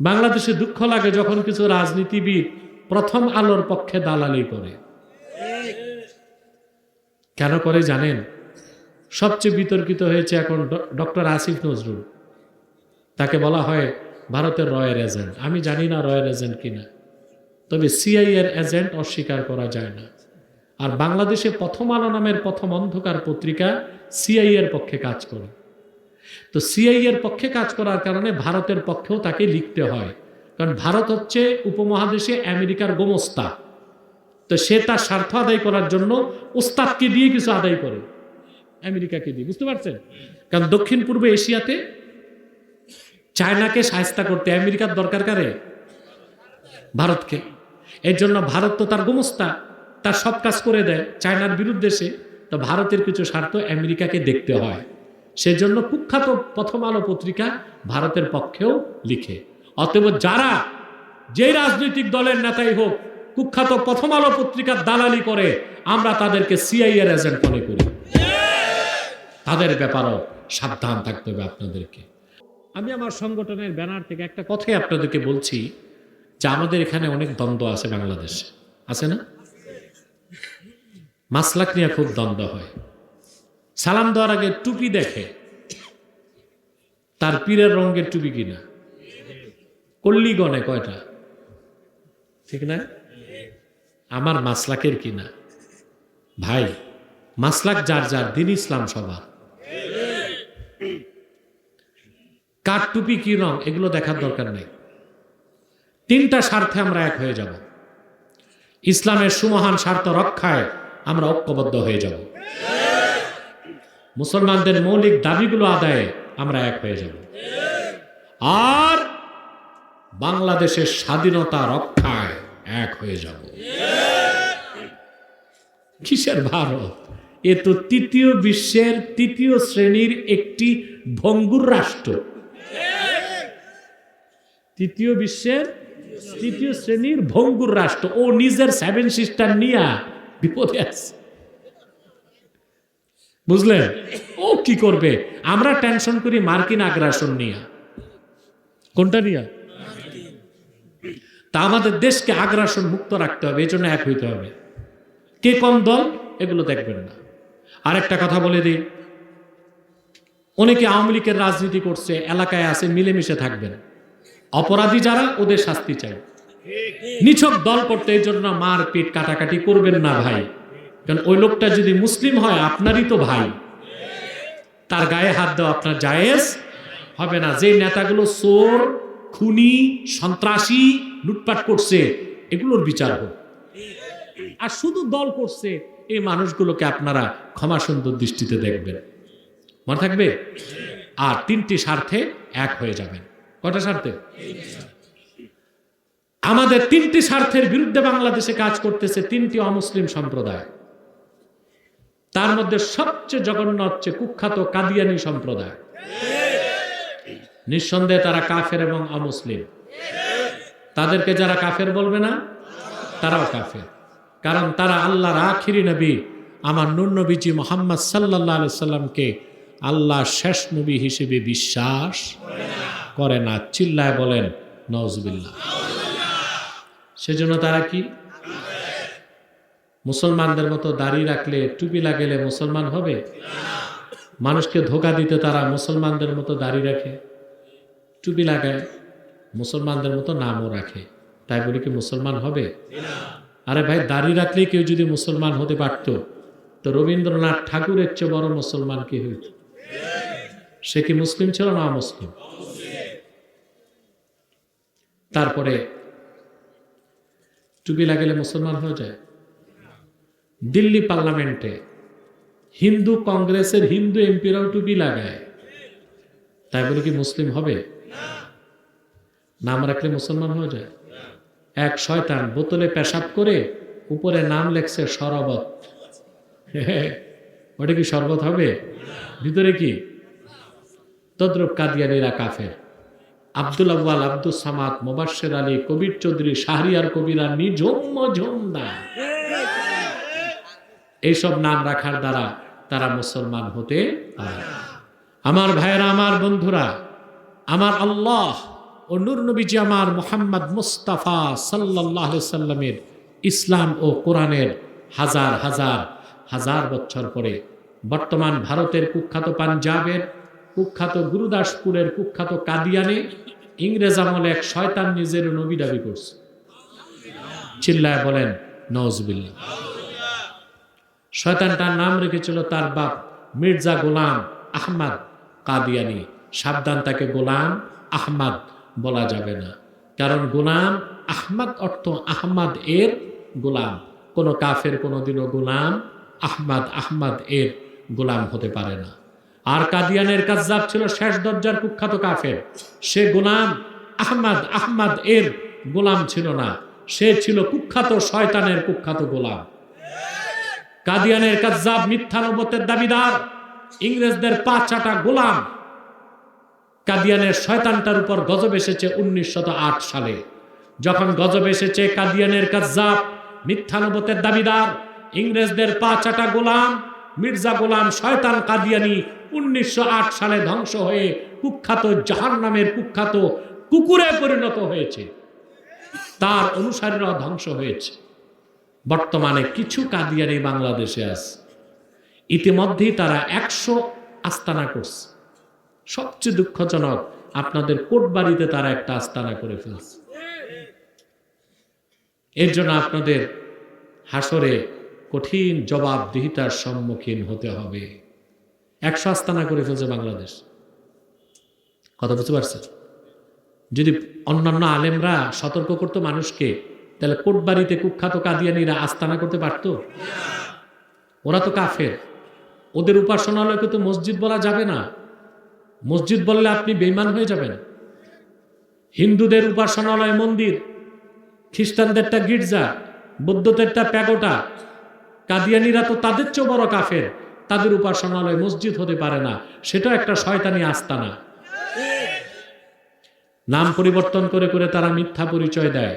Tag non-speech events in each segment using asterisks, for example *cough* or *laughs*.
বাংলাদেশে দুঃখ লাগে যখন কিছু রাজনীতিবিদ প্রথম আলোর পক্ষে দালালি করে। কেন করে জানেন? সবচেয়ে বিতর্কিত হয়েছে এখন ডক্টর আসিফ নজরুল। তাকে বলা হয় ভারতের রয়ের এজেন্ট। আমি জানি না রয়ের এজেন্ট কিনা। তবে সিআই এর এজেন্ট অস্বীকার করা যায় না। আর বাংলাদেশে প্রথম আলো নামের প্রথম অন্ধকার পত্রিকা সিআই এর পক্ষে কাজ করে। তো সিআই এর পক্ষে কাজ করার কারণে ভারতের পক্ষেও তাকে লিখতে হয়। কারণ ভারত হচ্ছে উপমহাদেশে আমেরিকার গোমস্তা। তো সে তার স্বার্থ আদায় করার জন্য ওস্তাদকে দিয়ে কিছু আদায় করে। আমেরিকাকে দিয়ে, বুঝতে পারছেন? কারণ দক্ষিণ পূর্ব এশিয়াতে চায়নাকে সাহায্য করতে আমেরিকার দরকার কারে? ভারতকে। এর জন্য ভারত তো তার গোমস্তা, তার সব কাজ করে দেয় চায়নার বিরুদ্ধে সে। তো ভারতের কিছু স্বার্থ আমেরিকাকে দেখতে হয়। সেজন্য কুখ্যাত প্রথম আলো পত্রিকা ভারতের পক্ষেও লিখে। অতএব যারা যে রাজনৈতিক দলের নেতাই হোক, কুখ্যাত প্রথম আলো পত্রিকার দালালি করে, আমরা তাদেরকে সিআই এর এজেন্ট মনে করি। তাদের ব্যাপারও সাবধান থাকতে হবে আপনাদেরকে। আমি আমার সংগঠনের ব্যানার থেকে একটা কথাই আপনাদেরকে বলছি, যে আমাদের এখানে অনেক দ্বন্দ্ব আছে বাংলাদেশে। আছে না? মাসলাক নিয়ে খুব দ্বন্দ্ব হয়। সালাম দেওয়ার আগে টুপি দেখে। তার পীরের রঙের টুপি কিনা? কল্লি কয়টা? ঠিক না? আমার মাসলাকের কিনা? ভাই, মাসলাক যার যার, দিন ইসলাম সবার। কার টুপি কি রং, এগুলো দেখার দরকার নেই। তিনটা স্বার্থে আমরা এক হয়ে যাব। ইসলামের সুমহান স্বার্থ রক্ষায় আমরা ঐক্যবদ্ধ হয়ে যাব। মুসলমানদের মৌলিক দাবিগুলো আদায়ে আমরা এক হয়ে যাব। আর বাংলাদেশের স্বাধীনতা রক্ষায় এক হয়ে যাব। কিসের ভারত? এ তো তৃতীয় বিশ্বের তৃতীয় শ্রেণির একটি ভঙ্গুর রাষ্ট্র। তৃতীয় বিশ্বের তৃতীয় শ্রেণির ভঙ্গুর রাষ্ট্র। ও নিজের সেভেন সিস্টার নিয়ে বিপদে আছে। বুঝলেন? ও কি করবে? আমরা টেনশন করি মার্কিন আগ্রাসন নিয়ে। কোনটা নিয়ে? তা আমাদের দেশকে আগ্রাসন মুক্ত রাখতে হবে এই জন্য এক হইতে হবে। কে কোন দল, এগুলো দেখবেন না। আরেকটা কথা বলে দিই। অনেকে আওয়ামী লীগের রাজনীতি করছে, এলাকায় আছে, মিলেমিশে থাকবেন। অপরাধী যারা, ওদের শাস্তি চাই। নিছক দল করতে এই জন্য মার পিট কাটাকাটি করবেন না ভাই। কারণ ওই লোকটা যদি মুসলিম হয়, আপনারই তো ভাই। তার গায়ে হাত দেওয়া আপনার জায়েজ। হবে না, যে নেতাগুলো চোর, খুনি, সন্ত্রাসী লুটপাট করছে, এগুলোর বিচার হোক। আর শুধু দল করছে, এই মানুষগুলোকে আপনারা ক্ষমা সুন্দর দৃষ্টিতে দেখবেন। মনে থাকবে? আর তিনটি স্বার্থে এক হয়ে যাবেন। কটা স্বার্থে? আমাদের তিনটি স্বার্থের বিরুদ্ধে বাংলাদেশে কাজ করতেছে তিনটি অমুসলিম সম্প্রদায়। তার মধ্যে সবচেয়ে জঘন্য হচ্ছে কুখ্যাত কাদিয়ানি সম্প্রদায়। নিঃসন্দেহে তারা কাফের এবং অমুসলিম। তাদেরকে যারা কাফের বলবে না, তারাও কাফের। কারণ তারা আল্লাহর আখিরি নবী, আমার নবীজি মোহাম্মদ সাল্লাহ সাল্লামকে আল্লাহ শেষ নবী হিসেবে বিশ্বাস করে না, চিল্লায় বলেন নজবিল্লা সেজন্য তারা কি? মুসলমানদের মতো দাড়ি রাখলে, টুপি লাগালে মুসলমান হবে? মানুষকে ধোকা দিতে তারা মুসলমানদের মতো দাড়ি রাখে, টুপি লাগায়, মুসলমানদের মতো নামও রাখে। তাই বলি কি মুসলমান হবে? আরে ভাই, দাড়ি রাখলে কেউ যদি মুসলমান হতে পারত, তো রবীন্দ্রনাথ ঠাকুরের চেয়ে বড় মুসলমান কি হইত? সে কি মুসলিম ছিল না মুসলিম তারপরে টুপি লাগালে মুসলমান হয়ে যায়? দিল্লি পার্লামেন্টে হিন্দু কংগ্রেসের হিন্দু এমপিরাও টুপি লাগায়। তাই বলে কি মুসলিম হবে? নাম রাখলে মুসলমান হয়ে যায়। এক শয়তান বোতলে পেশাব করে উপরে নাম লেখছে শরবত। *laughs* ওটা কি শরবত হবে? ভিতরে কি? তদ্রুপ কাদিয়ানিরা কাফের। আব্দুল আব্বাল আব্দুল সামাদ মোবাশ্বের আলী, কবির চৌধুরী, শাহরিয়ার কবিরা নিঝুম ঝুমদা এইসব নাম রাখার দ্বারা তারা মুসলমান হতে পারে আমার ভাইয়েরা, আমার বন্ধুরা, আমার আল্লাহ ও নূর নবীজি আমার মোহাম্মদ মুস্তাফা সাল্লাহ সাল্লামের ইসলাম ও কোরআনের হাজার হাজার হাজার বছর পরে বর্তমান ভারতের কুখ্যাত পাঞ্জাবের কুখ্যাত গুরুদাসপুরের কুখ্যাত কাদিয়ানে ইংরেজ আমলে এক শয়তান নিজের নবী দাবি করছে। চিল্লায় বলেন নজবিল্লা শয়তানটার নাম রেখেছিল তার বাপ মির্জা গোলাম আহমদ কাদিয়ানি। সাবধান, তাকে গোলাম আহমদ বলা যাবে না। কারণ গোলাম আহমদ অর্থ আহমদ এর গোলাম। কোনো কাফের কোনোদিনও গোলাম আহমদ আহমদ এর গোলাম হতে পারে না। আর কাদিয়ানের কাজ্জাব ছিল শেষ দরজার কুখ্যাত কাফের। সে গোলাম আহমদ আহমদ এর গোলাম ছিল না। সে ছিল কুখ্যাত শয়তানের কুখ্যাত গোলাম। কাদিয়ানের কাজ্জাব মিথ্যা নবতের দাবিদার, ইংরেজদের পাঁচ চাটা গোলাম। কাদিয়ানের শয়তানটার উপর গজব এসেছে উনিশশত সালে। যখন গজব এসেছে কাদিয়ানের কাজ্জাব মিথ্যা নবতের দাবিদার, ইংরেজদের পাঁচ চাটা গোলাম, মির্জা গোলাম শয়তান কাদিয়ানি উনিশশো আট সালে ধ্বংস হয়ে কুখ্যাত জাহান নামের কুখ্যাত কুকুরে পরিণত হয়েছে। তার অনুসারীরা ধ্বংস হয়েছে। বর্তমানে কিছু কাদিয়ানি বাংলাদেশে আছে। ইতিমধ্যেই তারা একশো আস্তানা করছে। সবচেয়ে দুঃখজনক, আপনাদের কোটবাড়িতে তারা একটা আস্তানা করে ফেলছে। এর জন্য আপনাদের হাসরে কঠিন জবাবদিহিতার সম্মুখীন হতে হবে। একশো আস্তানা করে ফেলছে বাংলাদেশ। কথা বুঝতে পারছেন? যদি অন্যান্য আলেমরা সতর্ক করতো মানুষকে তাহলে কোটবাড়িতে কুখ্যাত কাদিয়ানিরা আস্তানা করতে পারত? ওরা তো কাফের। ওদের উপাসনালয়কে তো মসজিদ বলা যাবে না। মসজিদ বললে আপনি বেইমান হয়ে যাবেন। হিন্দুদের উপাসনালয় মন্দির, খ্রিস্টানদেরটা গির্জা, বৌদ্ধদেরটা প্যাগোটা কাদিয়ানিরা তো তাদের চেয়েও বড় কাফের। তাদের উপাসনালয় মসজিদ হতে পারে না। সেটাও একটা শয়তানি আস্তানা। নাম পরিবর্তন করে করে তারা মিথ্যা পরিচয় দেয়।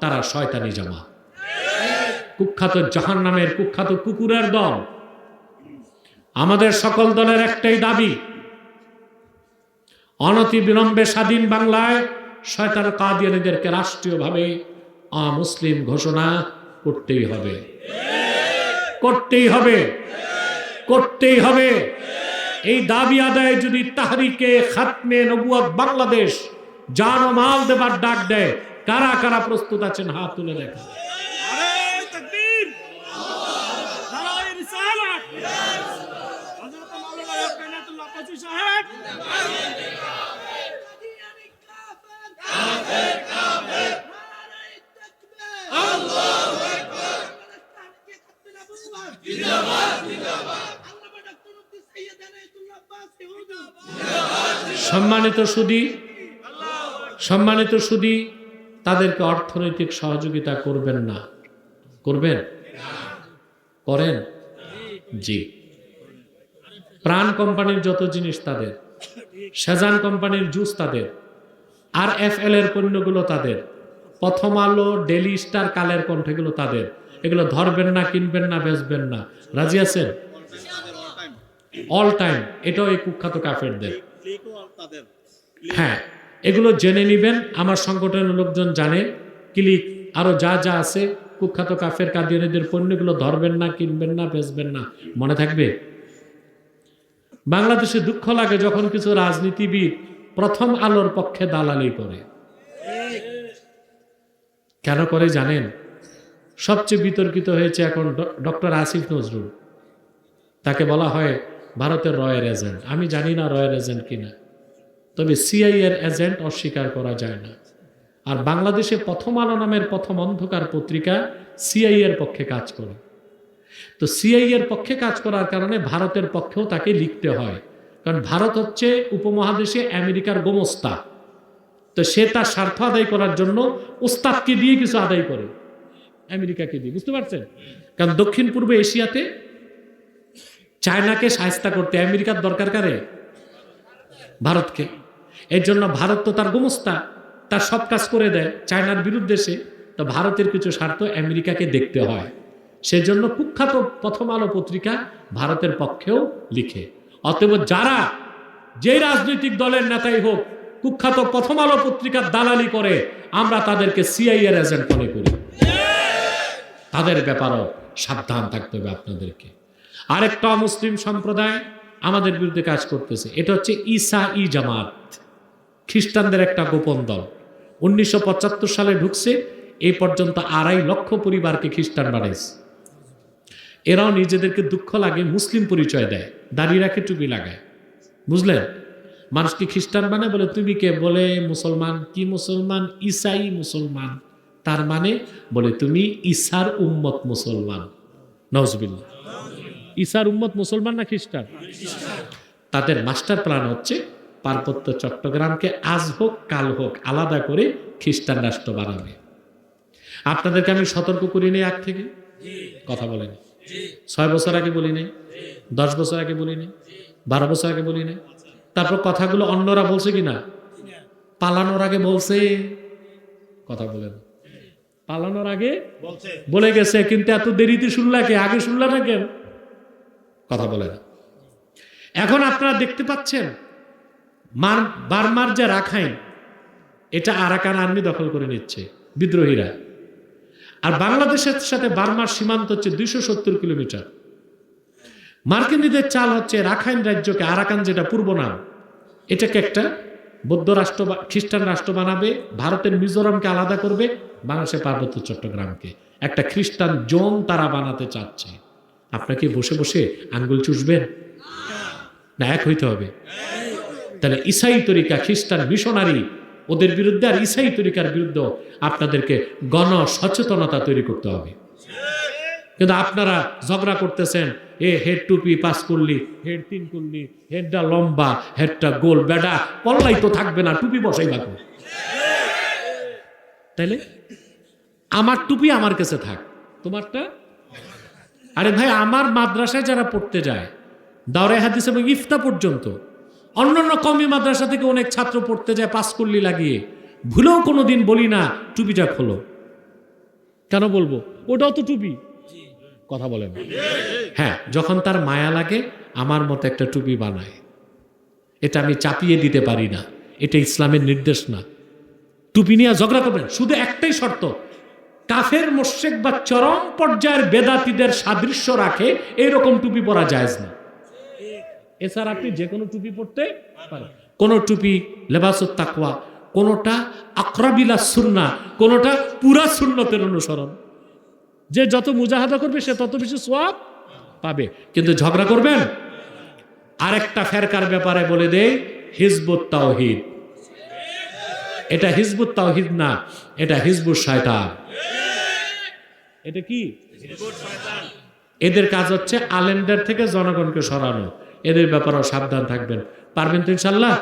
তারা শয়তানি জামাত কুখ্যাত জাহান নামের কুখ্যাত কুকুরের দল। আমাদের সকল দলের একটাই দাবি অনতি বিলম্বে স্বাধীন বাংলায় শয়তান কাদিয়ানিদেরকে রাষ্ট্রীয়ভাবে অমুসলিম ঘোষণা করতেই হবে। করতেই হবে। করতেই হবে। এই দাবি আদায় যদি তাহারিকে খাতমে নবুয়াত বাংলাদেশ জান মাল দেবার ডাক দেয় কারা কারা প্রস্তুত আছেন হাত তুলে দেখা। সম্মানিত সুদী সম্মানিত সুদী তাদেরকে অর্থনৈতিক সহযোগিতা করবেন না। করবেন? করেন? জি। প্রাণ কোম্পানির যত জিনিস তাদের সেজান কোম্পানির জুস তাদের আর এফ এল এর পণ্যগুলো তাদের প্রথম আলো ডেলি স্টার কালের কণ্ঠেগুলো তাদের। এগুলো ধরবেন না কিনবেন না বেচবেন না। রাজি আছেন? অল টাইম এটাও এই কুখ্যাত কাফেরদের। হ্যাঁ এগুলো জেনে নেবেন। আমার সংগঠনের লোকজন জানে। ক্লিক, আরও যা যা আছে, কুখ্যাত কাফের কাদিয়ানিদের পণ্যগুলো ধরবেন না, কিনবেন না, বেচবেন না। মনে থাকবে? বাংলাদেশে দুঃখ লাগে যখন কিছু রাজনীতিবিদ প্রথম আলোর পক্ষে দালালি করে। কেন করে জানেন? সবচেয়ে বিতর্কিত হয়েছে এখন ডক্টর আসিফ নজরুল। তাকে বলা হয় ভারতের রয়ের এজেন্ট। আমি জানি না রয়ের এজেন্ট কিনা। তবে সিআই এর এজেন্ট অস্বীকার করা যায় না। আর বাংলাদেশে প্রথম আলো নামের প্রথম অন্ধকার পত্রিকা সিআই এর পক্ষে কাজ করে। তো সিআই এর পক্ষে কাজ করার কারণে ভারতের পক্ষেও তাকে লিখতে হয়। কারণ ভারত হচ্ছে উপমহাদেশে আমেরিকার গোমস্তা। তো সে তার স্বার্থ আদায় করার জন্য ওস্তাদকে দিয়ে কিছু আদায় করে। আমেরিকাকে দিয়ে, বুঝতে পারছেন? কারণ দক্ষিণ পূর্ব এশিয়াতে চায়নাকে সাহায্য করতে আমেরিকার দরকার কারে? ভারতকে। এর জন্য ভারত তো তার গোমস্তা, তার সব কাজ করে দেয়। চায়নার বিরুদ্ধে সে, তো ভারতের কিছু স্বার্থ আমেরিকাকে দেখতে হয়। সেজন্য কুখ্যাত প্রথম আলো পত্রিকা ভারতের পক্ষেও লিখে। অতএব যারা যে রাজনৈতিক দলের নেতাই হোক, কুখ্যাত প্রথম আলো পত্রিকার দালালি করে, আমরা তাদেরকে সিআইএর এজেন্ট মনে করি। তাদের ব্যাপারও সাবধান থাকতে হবে আপনাদেরকে। আরেকটা মুসলিম সম্প্রদায় আমাদের বিরুদ্ধে কাজ করতেছে, এটা হচ্ছে ইসা ই জামাত। খ্রিস্টানদের একটা গোপন দল। উনিশশো পঁচাত্তর সালে ঢুকছে এই পর্যন্ত আড়াই লক্ষ পরিবারকে খ্রিস্টান বানাইছে। এরাও নিজেদেরকে দুঃখ লাগে, মুসলিম পরিচয় দেয়, দাড়ি রাখে, টুপি লাগায়। বুঝলেন? মানুষকে খ্রিস্টান বানায় বলে, তুমি কে? বলে, মুসলমান। কি মুসলমান? ইসাই মুসলমান। তার মানে বলে, তুমি ইসার উম্মত মুসলমান। নজবিল্লা ইসার উম্মত মুসলমান না খ্রিস্টান। তাদের মাস্টার প্ল্যান হচ্ছে পার্বত্য চট্টগ্রামকে আজ হোক কাল হোক আলাদা করে খ্রিস্টান রাষ্ট্র বানাবে। আপনাদেরকে আমি সতর্ক করি নেই আগ থেকে? কথা বলেন। ছয় বছর আগে বলি নাই? দশ বছর আগে বলি নাই? বারো বছর আগে বলি নাই? তারপর কথাগুলো অন্যরা বলছে কি না পালানোর আগে বলছে। কথা বলেন। পালানোর আগে বলে গেছে কিন্তু এত দেরিতে শুনলা কে? আগে শুনলা না কেন? কথা বলে না এখন আপনারা দেখতে পাচ্ছেন মার, বার্মার যে রাখাইন, এটা আরাকান আর্মি দখল করে নিচ্ছে, বিদ্রোহীরা। আর বাংলাদেশের সাথে বার্মার সীমান্ত হচ্ছে দুইশো সত্তর কিলোমিটার। মার্কিনীদের চাল হচ্ছে রাখাইন রাজ্যকে আরাকান যেটা পূর্ব নাম, এটাকে একটা বৌদ্ধ রাষ্ট্র বা- খ্রিস্টান রাষ্ট্র বানাবে, ভারতের মিজোরামকে আলাদা করবে, বাংলাদেশের পার্বত্য চট্টগ্রামকে। একটা খ্রিস্টান জোন তারা বানাতে চাচ্ছে। আপনাকে বসে বসে আঙ্গুল চুষবেন? না, এক হইতে হবে। তাহলে ইসাই তরিকা খ্রিস্টান মিশনারি, ওদের বিরুদ্ধে আর ইসাই তরিকার বিরুদ্ধে আপনাদেরকে গণ সচেতনতা তৈরি করতে হবে। কিন্তু আপনারা ঝগড়া করতেছেন, এ হেড টুপি পাস করলি হেড তিন করলি হেডটা লম্বা, হেডটা গোল, বেডা, পল্লাই তো থাকবে না, টুপি বসাই রাখো তাইলে আমার টুপি আমার কাছে থাক, তোমারটা? আরে ভাই, আমার মাদ্রাসায় যারা পড়তে যায় দাওরে হাদিস এবং ইফতা পর্যন্ত অন্যান্য কমি মাদ্রাসা থেকে অনেক ছাত্র পড়তে যায়, পাস করলি লাগিয়ে। ভুলেও কোনো দিন বলি না টুপিটা খোলো। কেন বলব? ওটাও তো টুপি। কথা বলে না। হ্যাঁ যখন তার মায়া লাগে, আমার মতো একটা টুপি বানায়। এটা আমি চাপিয়ে দিতে পারি না। এটা ইসলামের নির্দেশ না। টুপি নিয়ে ঝগড়া করবেন। শুধু একটাই শর্ত, কাফের, মোশেক বা চরম পর্যায়ের বেদাতিদের সাদৃশ্য রাখে, এরকম টুপি পরা যায় না। এছাড়া আপনি যে কোনো টুপি পরতে পারেন। কোন টুপি লেবাসুত তাকওয়া, কোনোটা আকরাবিলা সুন্না, কোনোটা পুরা সুন্নতের অনুসরণ। যে যত মুজাহাদা করবে, সে তত বেশি সোয়াব পাবে। কিন্তু ঝগড়া করবেন? আরেকটা ফেরকার ব্যাপারে বলে দেয় হিজবুত তাওহিদ। এটা হিজবুত তাওহিদ না, এটা হিজবুত শয়তান। এটা কি? এদের কাজ হচ্ছে আলেমদের থেকে জনগণকে সরানো। এদের ব্যাপারেও সাবধান থাকবেন। পারবেন তো ইনশাল্লাহ?